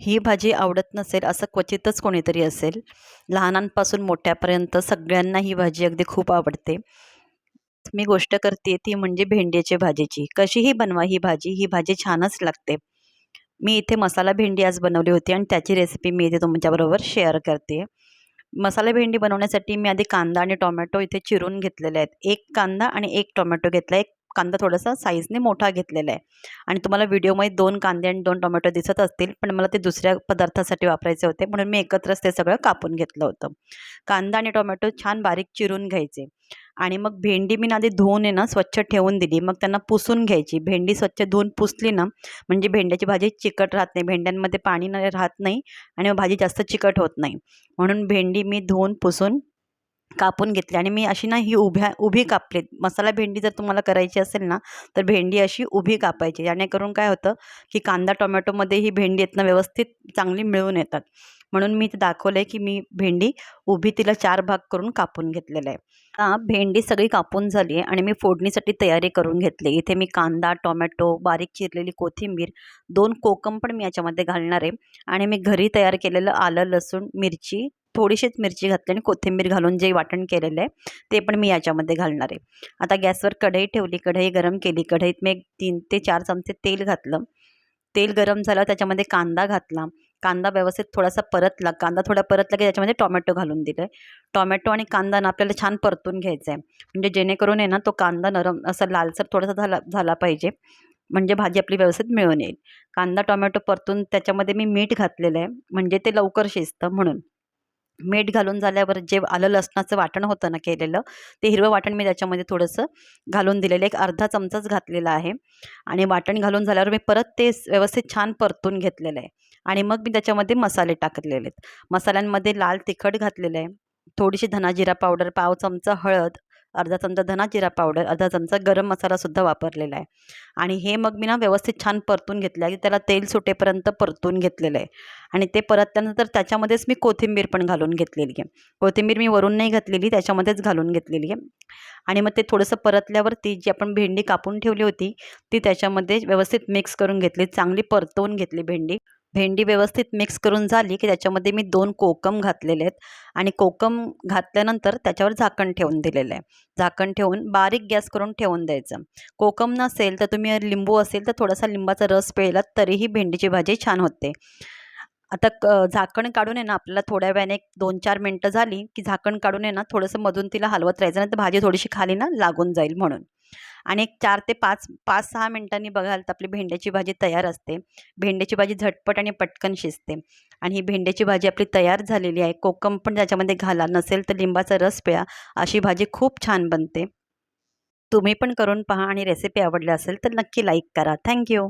ही भाजी आवडत नसेल असं क्वचितच कोणीतरी असेल. लहानांपासून मोठ्यापर्यंत सगळ्यांना ही भाजी अगदी खूप आवडते. मी गोष्ट करते ती म्हणजे भेंडीच्या भाजीची. कशीही बनवा ही भाजी ही भाजी छानच लागते. मी इथे मसाला भेंडी आज बनवली होती आणि त्याची रेसिपी मी इथे तुमच्याबरोबर शेअर करते. मसाला भेंडी बनवण्यासाठी मी आधी कांदा आणि टोमॅटो इथे चिरून घेतलेले आहेत. एक कांदा आणि एक टोमॅटो घेतला एक कांदा थोडासा साईजने मोठा घेतलेला आहे. आणि तुम्हाला व्हिडिओमध्ये दोन कांदे आणि दोन टोमॅटो दिसत असतील पण मला ते दुसऱ्या पदार्थासाठी वापरायचे होते म्हणून मी एकत्रच ते सगळं कापून घेतलं होतं. कांदा आणि टोमॅटो छान बारीक चिरून घ्यायचे. आणि मग भेंडी मी ना आधी धुवून आहे ना स्वच्छ ठेवून दिली. मग त्यांना पुसून घ्यायची. भेंडी स्वच्छ धुवून पुसली ना म्हणजे भेंड्याची भाजी चिकट राहत नाही. भेंड्यांमध्ये पाणी राहत नाही आणि भाजी जास्त चिकट होत नाही. म्हणून भेंडी मी धुवून पुसून कापून घेतली आणि मी अशी ना ही उभ्या उभी कापली. मसाला भेंडी जर तुम्हाला करायची असेल ना तर भेंडी अशी उभी कापायची. जेणेकरून काय होतं की कांदा टोमॅटोमध्ये ही भेंडी आहेत ना व्यवस्थित चांगली मिळून येतात. म्हणून मी ते दाखवलं आहे की मी भेंडी उभी तिला चार भाग करून कापून घेतलेलं आहे. आता भेंडी सगळी कापून झाली आहे आणि मी फोडणीसाठी तयारी करून घेतली. इथे मी कांदा टोमॅटो बारीक चिरलेली कोथिंबीर दोन कोकम पण मी याच्यामध्ये घालणार आहे. आणि मी घरी तयार केलेलं आलं लसूण मिरची थोडीशीच मिरची घातली आणि कोथिंबीर घालून जे वाटण केलेलं आहे ते पण मी याच्यामध्ये घालणार आहे. आता गॅसवर कढई ठेवली कढई गरम केली कढईत मी एक तीन ते चार चमचे तेल घातलं. तेल गरम झालं त्याच्यामध्ये कांदा घातला. कांदा व्यवस्थित थोडासा परतला. कांदा थोडा परतला की त्याच्यामध्ये टोमॅटो घालून दिलं टोमॅटो आणि कांदा ना आपल्याला छान परतून घ्यायचा आहे म्हणजे जेणेकरून आहे ना तो कांदा नरम असा लालसर थोडासा झाला झाला पाहिजे. म्हणजे भाजी आपली व्यवस्थित मिळून येईल. कांदा टोमॅटो परतून त्याच्यामध्ये मी मीठ घातलेलं आहे. म्हणजे ते लवकर शिजतं म्हणून. मीठ घालून झाल्यावर जे आलं लसणाचं वाटण होतं ना केलेलं ते हिरवं वाटण मी त्याच्यामध्ये थोडंसं घालून दिलेलं. एक अर्धा चमचाच घातलेला आहे. आणि वाटण घालून झाल्यावर मी परत ते व्यवस्थित छान परतून घेतलेलं आहे. आणि मग मी त्याच्यामध्ये मसाले टाकलेले आहेत. मसाल्यांमध्ये लाल तिखट घातलेलं आहे. थोडीशी धनाजिरा पावडर पाव चमचा हळद अर्धा चमचा धना जिरा पावडर अर्धा चमचा गरम मसालासुद्धा वापरलेला आहे. आणि हे मग मी ना व्यवस्थित छान परतून घेतलं आहे. त्याला तेल सुटेपर्यंत परतून घेतलेलं आहे. आणि ते परतल्यानंतर त्याच्यामध्येच मी कोथिंबीर पण घालून घेतलेली आहे. कोथिंबीर मी वरून नाही घातलेली त्याच्यामध्येच घालून घेतलेली आहे. आणि मग ते थोडंसं परतल्यावर ती जी आपण भेंडी कापून ठेवली होती ती त्याच्यामध्ये व्यवस्थित मिक्स करून घेतली चांगली परतवून घेतली भेंडी. भेंडी व्यवस्थित मिक्स करून झाली की त्याच्यामध्ये मी दोन कोकम घातलेले आहेत. आणि कोकम घातल्यानंतर त्याच्यावर झाकण ठेवून दिलेलं आहे. झाकण ठेवून बारीक गॅस करून ठेवून द्यायचं. कोकम नसेल तर तुम्ही लिंबू असेल तर थोडासा लिंबाचा रस पिळला तरीही भेंडीची भाजी छान होते. आता क झाकण काढून आहे ना आपल्याला थोड्या वेळाने एक दोन चार मिनटं झाली की झाकण काढून आहे ना थोडंसं मधून तिला हलवत राहायचं नाही तर भाजी थोडीशी खाली ना लागून जाईल म्हणून. आणि एक चार ते पाच पाच सहा मिनटांनी बघाल तर आपली भेंड्याची भाजी तयार असते. भेंड्याची भाजी झटपट आणि पटकन शिजते. आणि ही भेंड्याची भाजी आपली तयार झालेली आहे. कोकम पण त्याच्यामध्ये घाला. नसेल तर लिंबाचा रस प्या. अशी भाजी खूप छान बनते. तुम्ही पण करून पहा आणि रेसिपी आवडली असेल तर नक्की लाईक करा. थँक्यू